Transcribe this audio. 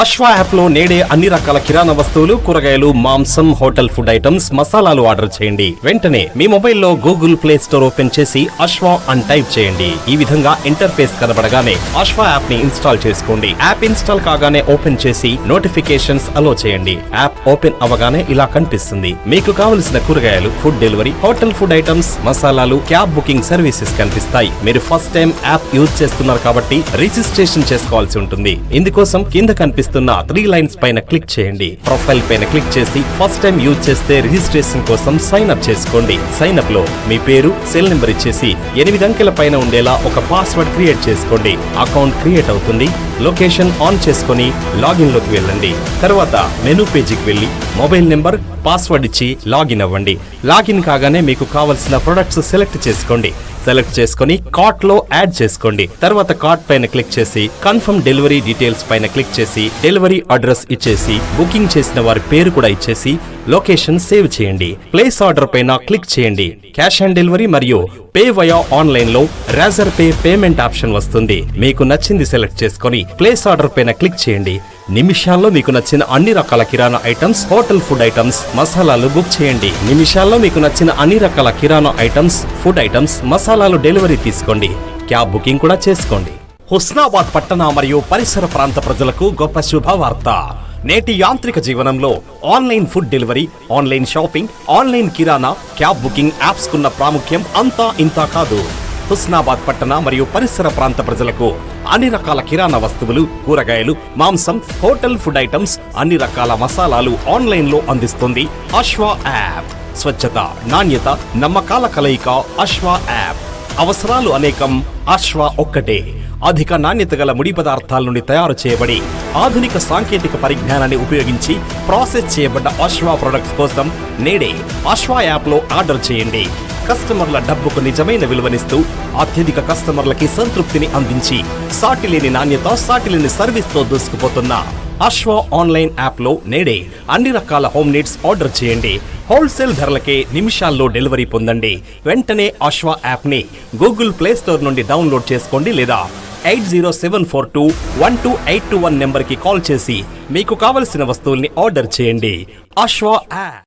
అశ్వ యాప్లో నేడే అన్ని రకాల కిరాణా వస్తువులు కూరగాయలు మాంసం హోటల్ ఫుడ్ ఐటమ్స్ మసాలాలు ఆర్డర్ చేయండి. వెంటనే మీ మొబైల్లో గూగుల్ ప్లే స్టోర్ ఓపెన్ చేసి అశ్వ అని టైప్ చేయండి. ఈ విధంగా ఇంటర్ఫేస్ కనబడగానే అశ్వ యాప్ని ఇన్స్టాల్ చేసుకోండి. యాప్ ఇన్స్టాల్ కాగానే ఓపెన్ చేసి నోటిఫికేషన్స్ అలో చేయండి. యాప్ ఓపెన్ అవ్వగానే ఇలా కనిపిస్తుంది. మీకు కావలసిన కూరగాయలు food delivery hotel food items మసాలాలు క్యాబ్ బుకింగ్ సర్వీసెస్ కనిపిస్తాయి. మీరు ఫస్ట్ టైం యాప్ యూజ్ చేస్తున్నారు కాబట్టి రిజిస్ట్రేషన్ చేసుకోవాల్సి ఉంటుంది. ఇందుకోసం కింద కనిపిస్తున్న త్రీ లైన్స్ పైన క్లిక్ చేయండి. ప్రొఫైల్ పైన క్లిక్ చేసి ఫస్ట్ టైం యూజ్ చేస్తే రిజిస్ట్రేషన్ కోసం సైన్ అప్ చేసుకోండి. సైన్ అప్లో మీ పేరు సెల్ నెంబర్ ఇచ్చేసి ఎనిమిది అంకెల పైన ఉండేలా ఒక పాస్వర్డ్ క్రియేట్ చేసుకోండి. అకౌంట్ క్రియేట్ అవుతుంది. లొకేషన్ ఆన్ చేసుకొని లాగిన్లోకి వెళ్ళండి. తర్వాత మెనూ పేజీకి వెళ్ళి మొబైల్ నెంబర్ పాస్వర్డ్ ఇచ్చి లాగిన్ అవ్వండి. లాగిన్ కాగానే మీకు కావలసిన ప్రొడక్ట్స్ సెలెక్ట్ చేసుకోండి. సెలెక్ట్ చేసుకొని కార్ట్లో యాడ్ చేసుకోండి. తర్వాత కార్ట్ పైన క్లిక్ చేసి కన్ఫర్మ్ డెలివరీ డీటెయిల్స్ పైన క్లిక్ చేసి డెలివరీ అడ్రస్ ఇచ్చేసి బుకింగ్ చేసిన వారి పేరు కూడా ఇచ్చేసి లొకేషన్ సేవ్ చేయండి. ప్లేస్ ఆర్డర్ పైన క్లిక్ చేయండి. క్యాష్ ఆన్ డెలివరీ మరియు పే వయా ఆన్లైన్లో రాజర్ పే పేమెంట్ ఆప్షన్ వస్తుంది. మీకు నచ్చింది సెలెక్ట్ చేసుకొని ప్లేస్ ఆర్డర్ పైన క్లిక్ చేయండి. నిమిషాల్లో మీకు నచ్చిన అన్ని రకాల కిరాణా ఐటమ్స్ హోటల్ ఫుడ్ ఐటమ్స్ మసాలాలు బుక్ చేయండి. నిమిషాల్లో మీకు నచ్చిన అన్ని రకాల కిరాణా ఐటమ్స్ ఫుడ్ ఐటమ్స్ మసాలాలు డెలివరీ తీసుకోండి. క్యాబ్ బుకింగ్ కూడా చేసుకోండి. హుస్నాబాద్ పట్టణ మరియు పరిసర ప్రాంత ప్రజలకు గొప్ప శుభవార్త. నేటి యాంత్రిక జీవనంలో online food delivery online shopping online కిరాణా క్యాబ్ బుకింగ్ యాప్స్ కున్న ప్రాముఖ్యం అంతా ఇంతా కాదు. హుస్నాబాద్ పట్టణ మరియు పరిసర ప్రాంత ప్రజలకు అన్ని రకాల కిరాణా వస్తువులు కూరగాయలు మాంసం హోటల్ ఫుడ్ ఐటమ్స్ అన్ని రకాల మసాలాలు ఆన్లైన్లో అందిస్తుంది అశ్వా యాప్. స్వచ్ఛత నాణ్యత నమ్మకాల కలయిక అశ్వ యాప్. అవసరాలు అనేకం అశ్వా ఒక్కటే. అధిక నాణ్యత గల ముడి పదార్థాల నుండి తయారు చేయబడి ఆధునిక సాంకేతిక పరిజ్ఞానాన్ని ఉపయోగించి ప్రాసెస్ చేయబడ్డ ఆశ్వా ప్రొడక్ట్స్ కోసం నేడే అశ్వ యాప్లో ఆర్డర్ చేయండి. కస్టమర్ల డబ్బుకు నిజమైన విలువనిస్తూ అత్యధిక కస్టమర్లకి సంతృప్తిని అందించి సాటిలేని నాణ్యత సాటిలేని సర్వీస్తో దూసుకుపోతున్న అశ్వ ఆన్లైన్ యాప్లో నేడే అన్ని రకాల హోమ్ నీడ్స్ ఆర్డర్ చేయండి. హోల్సేల్ ధరలకే నిమిషాల్లో డెలివరీ పొందండి. వెంటనే అశ్వ యాప్ని గూగుల్ ప్లే స్టోర్ నుండి డౌన్లోడ్ చేసుకోండి లేదా eight zero seven four two one two eight two one నెంబర్కి కాల్ చేసి మీకు కావలసిన వస్తువుల్ని ఆర్డర్ చేయండి. అశ్వ యాప్.